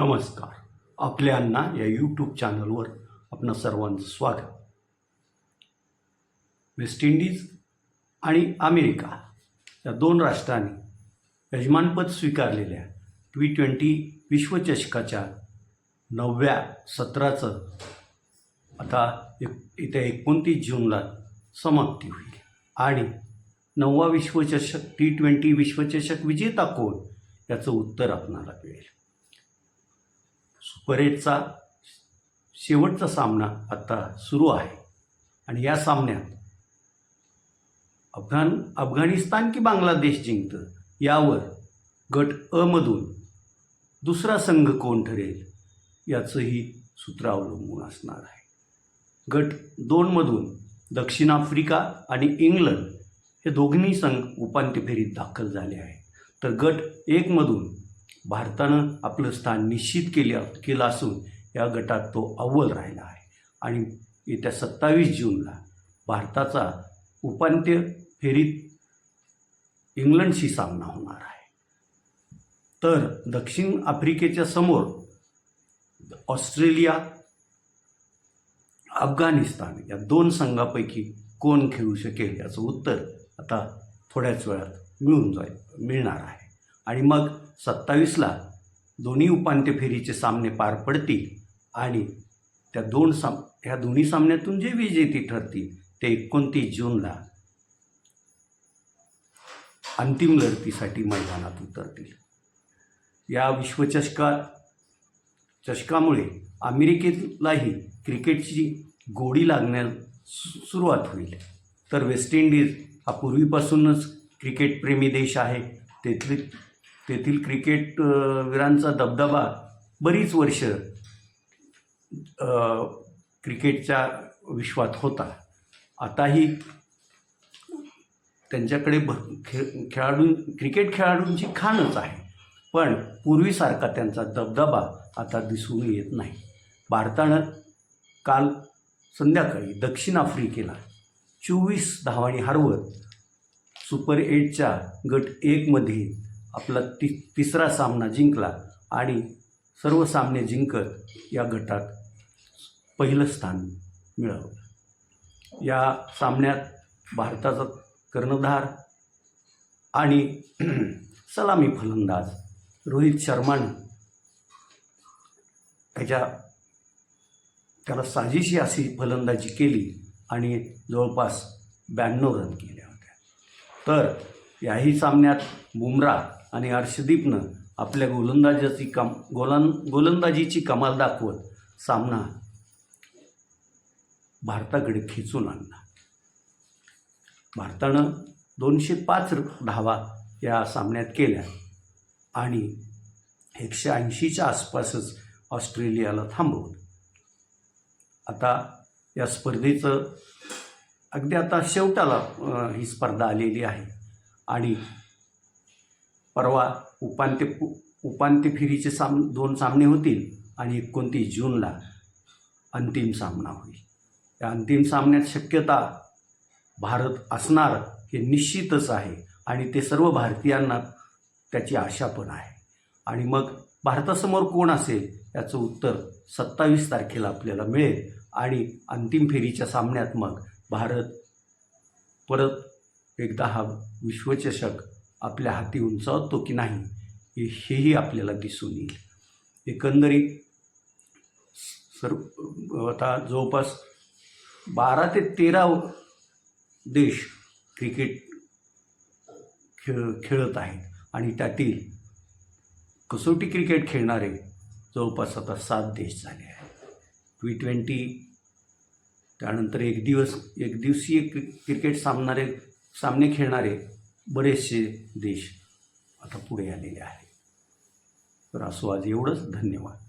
नमस्कार. आपल्यांना या यूट्यूब चॅनलवर आपणा सर्वांचं स्वागत. वेस्ट इंडिज आणि अमेरिका या दोन राष्ट्रांनी यजमानपद स्वीकारलेल्या टी ट्वेंटी विश्वचषकाच्या नवव्या सत्राचं आता एक येत्या एकोणतीस जूनला समाप्ती होईल. आणि नववा विश्वचषक टी ट्वेंटी विश्वचषक विजेता कोण याचं उत्तर आपणाला मिळेल. सुपर एटचा शेवटचा सामना आता सुरू आहे. आणि या सामन्यात अफगाण अफगाणिस्तान की बांगलादेश जिंकतं यावर गट अमधून दुसरा संघ कोण ठरेल याचंही सूत्र अवलंबून असणार आहे. गट दोनमधून दक्षिण आफ्रिका आणि इंग्लंड हे दोघींही संघ उपांत्य फेरीत दाखल झाले आहे तर गट एकमधून भारतानं आपलं स्थान निश्चित केले केलं असून या गटात तो अव्वल राहिला आहे. आणि येत्या सत्तावीस जूनला भारताचा उपांत्य फेरीत इंग्लंडशी सामना होणार आहे. तर दक्षिण आफ्रिकेच्या समोर ऑस्ट्रेलिया अफगाणिस्तान या दोन संघापैकी कोण खेळू शकेल याचं उत्तर आता थोड्याच वेळात मिळून जाईल मिळणार आहे. आणि मग सत्तावीसला दोन्ही उपांत्य फेरीचे सामने पार पडतील आणि त्या दोन साम ह्या दोन्ही सामन्यातून जे विजेते ठरतील ते एकोणतीस जूनला अंतिम लढतीसाठी मैदानात उतरतील. या विश्वचषकात चषकामुळे अमेरिकेलाही क्रिकेटची गोडी लागण्यास सु- सुरुवात होईल. तर वेस्ट इंडिज हा पूर्वीपासूनच क्रिकेटप्रेमी देश आहे. तेथली तेथील क्रिकेट वीरांचा दबदबा बरीच वर्ष क्रिकेटच्या विश्वात होता. आताही त्यांच्याकडे भ खे खेळाडू क्रिकेट खेळाडूंची खाणच आहे. पण पूर्वीसारखा त्यांचा दबदबा आता दिसून येत नाही. भारतानं काल संध्याकाळी दक्षिण आफ्रिकेला चोवीस धावांनी हरवत सुपर एटच्या गट एकमध्ये आपला ति तिसरा सामना जिंकला आणि सर्व सामने जिंकत या गटात पहिलं स्थान मिळवलं या सामन्यात भारताचा कर्णधार आणि सलामी फलंदाज रोहित शर्मानं त्याच्या त्याला साजिशी अशी फलंदाजी केली आणि जवळपास ब्याण्णव रन केल्या होत्या तर याही सामन्यात बुमरा आणि हर्षदीपनं आपल्या गोलंदाजाची कम गोलन गोलंदाजीची कमाल दाखवत सामना भारताकडे खेचून आणला. भारतानं दोनशे पाच धावा या सामन्यात केल्या आणि एकशे ऐंशीच्या आसपासच ऑस्ट्रेलियाला थांबवलं. आता या स्पर्धेचं अगदी आता शेवटाला ही स्पर्धा आलेली आहे आणि परवा उपांत्य उपांत्य फेरीचे साम दोन सामने होतील आणि एकोणतीस जूनला अंतिम सामना होईल. या अंतिम सामन्यात शक्यता भारत असणार हे निश्चितच आहे आणि ते सर्व भारतीयांना त्याची आशा पण आहे. आणि मग भारतासमोर कोण असेल याचं उत्तर सत्तावीस तारखेला आपल्याला मिळेल आणि अंतिम फेरीच्या सामन्यात मग भारत परत एकदा हा विश्वचषक आपल्या हाती उंचावतो की नाही हेही आपल्याला दिसून येईल. एकंदरीत सर्व आता जवळपास बारा ते तेरा देश क्रिकेट खेळ खेळत आहेत आणि त्यातील कसोटी क्रिकेट खेळणारे जवळपास आता सात देश झाले आहेत. टी ट्वेंटी त्यानंतर एक दिवस एक दिवसीय क्रिकेट सामनारे सामने खेळणारे बरेचसे देश आता पुढे आलेले आहेत. तर असो आज एवढंच. धन्यवाद.